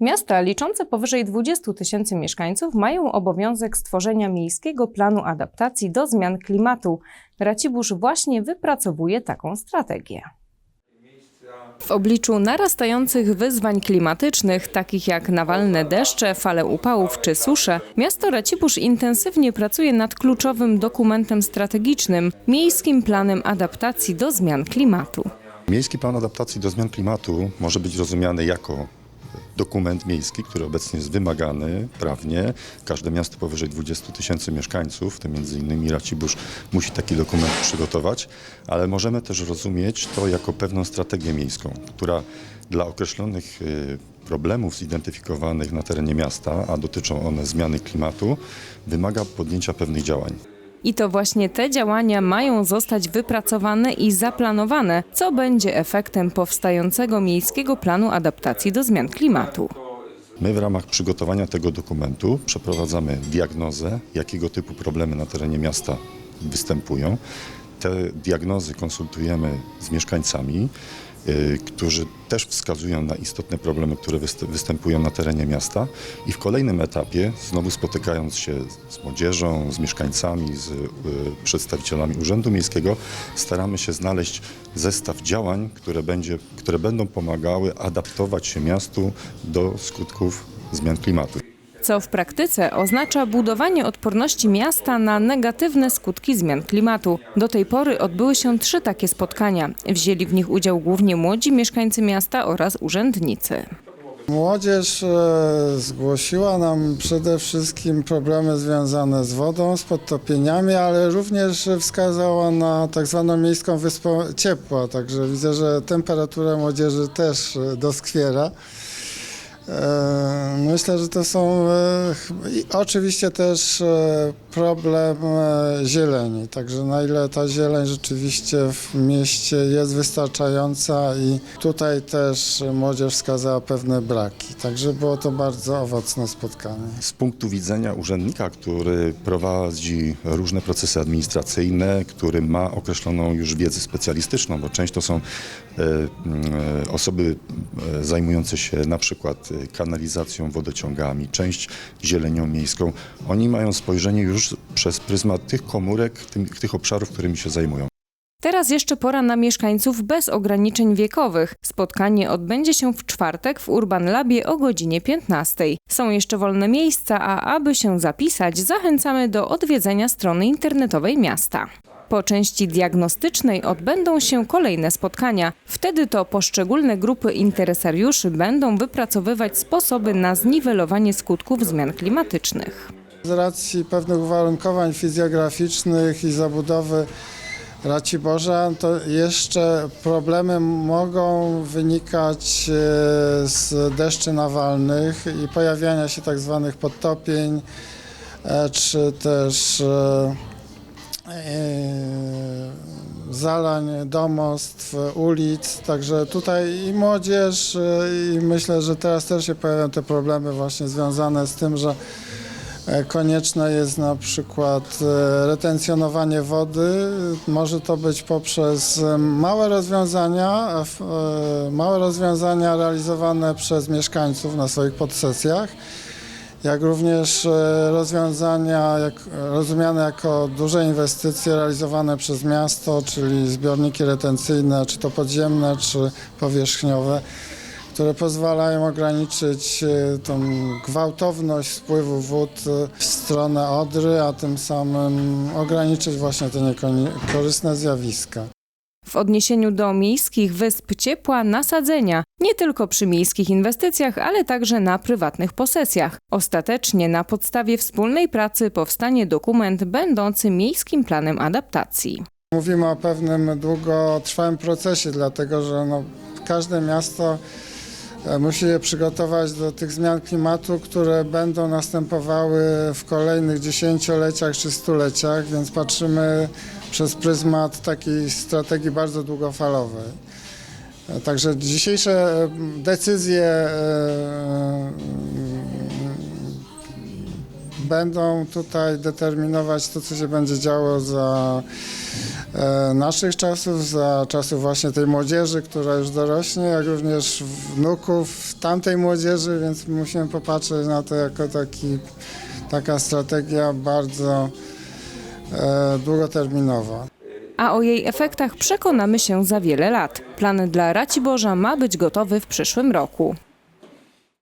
Miasta liczące powyżej 20 tysięcy mieszkańców mają obowiązek stworzenia miejskiego planu adaptacji do zmian klimatu. Racibórz właśnie wypracowuje taką strategię. W obliczu narastających wyzwań klimatycznych, takich jak nawalne deszcze, fale upałów czy susze, miasto Racibórz intensywnie pracuje nad kluczowym dokumentem strategicznym miejskim planem adaptacji do zmian klimatu. Miejski plan adaptacji do zmian klimatu może być rozumiany jako dokument miejski, który obecnie jest wymagany prawnie. Każde miasto powyżej 20 tysięcy mieszkańców, w tym innymi Racibórz, musi taki dokument przygotować, ale możemy też rozumieć to jako pewną strategię miejską, która dla określonych y, problemów zidentyfikowanych na terenie miasta, a dotyczą one zmiany klimatu, wymaga podjęcia pewnych działań. I to właśnie te działania mają zostać wypracowane i zaplanowane, co będzie efektem powstającego miejskiego planu adaptacji do zmian klimatu. My w ramach przygotowania tego dokumentu przeprowadzamy diagnozę, jakiego typu problemy na terenie miasta występują. Te diagnozy konsultujemy z mieszkańcami, y, którzy też wskazują na istotne problemy, które wyst- występują na terenie miasta i w kolejnym etapie, znowu spotykając się z młodzieżą, z mieszkańcami, z y, przedstawicielami Urzędu Miejskiego, staramy się znaleźć zestaw działań, które, będzie, które będą pomagały adaptować się miastu do skutków zmian klimatu. Co w praktyce oznacza budowanie odporności miasta na negatywne skutki zmian klimatu. Do tej pory odbyły się trzy takie spotkania. Wzięli w nich udział głównie młodzi mieszkańcy miasta oraz urzędnicy. Młodzież e, zgłosiła nam przede wszystkim problemy związane z wodą, z podtopieniami, ale również wskazała na tak zwaną miejską wyspę ciepła, także widzę, że temperatura młodzieży też e, doskwiera. E, Myślę, że to są e, oczywiście też e, problem zieleni, także na ile ta zieleń rzeczywiście w mieście jest wystarczająca i tutaj też młodzież wskazała pewne braki, także było to bardzo owocne spotkanie. Z punktu widzenia urzędnika, który prowadzi różne procesy administracyjne, który ma określoną już wiedzę specjalistyczną, bo część to są osoby zajmujące się na przykład e, kanalizacją, wodociągami, część zielenią miejską, oni mają spojrzenie już przez pryzmat tych komórek, tym, tych obszarów, którymi się zajmują. Teraz jeszcze pora na mieszkańców bez ograniczeń wiekowych. Spotkanie odbędzie się w czwartek w Urban Labie o godzinie 15. Są jeszcze wolne miejsca, a aby się zapisać, zachęcamy do odwiedzenia strony internetowej miasta. Po części diagnostycznej odbędą się kolejne spotkania. Wtedy to poszczególne grupy interesariuszy będą wypracowywać sposoby na zniwelowanie skutków zmian klimatycznych. Z racji pewnych uwarunkowań fizjograficznych i zabudowy Raciborza, to jeszcze problemy mogą wynikać e, z deszczy nawalnych i pojawiania się tak zwanych podtopień, e, czy też e, zalań domostw, ulic, także tutaj i młodzież e, i myślę, że teraz też się pojawiają te problemy właśnie związane z tym, że E, Konieczne jest na przykład e, retencjonowanie wody. Może to być poprzez małe rozwiązania, małe rozwiązania realizowane przez mieszkańców na swoich podsesjach, jak również e, rozwiązania jak, rozumiane jako duże inwestycje realizowane przez miasto, czyli zbiorniki retencyjne, czy to podziemne, czy powierzchniowe które pozwalają ograniczyć e, tą gwałtowność spływu wód e, w stronę Odry, a tym samym ograniczyć właśnie te niekorzystne zjawiska. W odniesieniu do miejskich wysp ciepła nasadzenia, nie tylko przy miejskich inwestycjach, ale także na prywatnych posesjach. Ostatecznie na podstawie wspólnej pracy powstanie dokument będący miejskim planem adaptacji. Mówimy o pewnym długotrwałym procesie, dlatego że no, każde miasto e, musi je przygotować do tych zmian klimatu, które będą następowały w kolejnych dziesięcioleciach czy stuleciach, więc patrzymy przez pryzmat takiej strategii bardzo długofalowej. E, Także dzisiejsze e, decyzje e, będą tutaj determinować to, co się będzie działo za naszych czasów, za czasów właśnie tej młodzieży, która już dorośnie, jak również wnuków tamtej młodzieży, więc musimy popatrzeć na to jako taki, taka strategia bardzo e, długoterminowa. A o jej efektach przekonamy się za wiele lat. Plan dla Raciborza ma być gotowy w przyszłym roku.